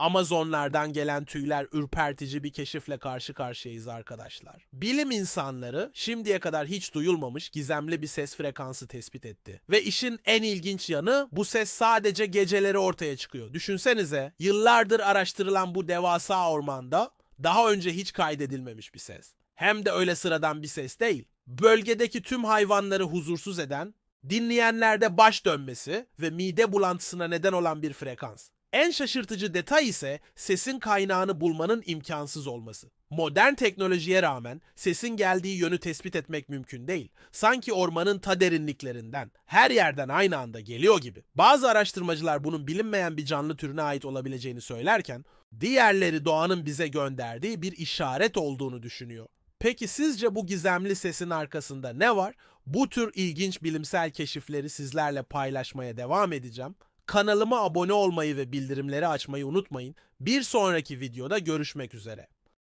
Amazonlardan gelen tüyler ürpertici bir keşifle karşı karşıyayız arkadaşlar. Bilim insanları şimdiye kadar hiç duyulmamış gizemli bir ses frekansı tespit etti. Ve işin en ilginç yanı bu ses sadece geceleri ortaya çıkıyor. Düşünsenize yıllardır araştırılan bu devasa ormanda daha önce hiç kaydedilmemiş bir ses. Hem de öyle sıradan bir ses değil. Bölgedeki tüm hayvanları huzursuz eden, dinleyenlerde baş dönmesi ve mide bulantısına neden olan bir frekans. En şaşırtıcı detay ise sesin kaynağını bulmanın imkansız olması. Modern teknolojiye rağmen sesin geldiği yönü tespit etmek mümkün değil. Sanki ormanın ta derinliklerinden, her yerden aynı anda geliyor gibi. Bazı araştırmacılar bunun bilinmeyen bir canlı türüne ait olabileceğini söylerken, diğerleri doğanın bize gönderdiği bir işaret olduğunu düşünüyor. Peki sizce bu gizemli sesin arkasında ne var? Bu tür ilginç bilimsel keşifleri sizlerle paylaşmaya devam edeceğim. Kanalıma abone olmayı ve bildirimleri açmayı unutmayın. Bir sonraki videoda görüşmek üzere.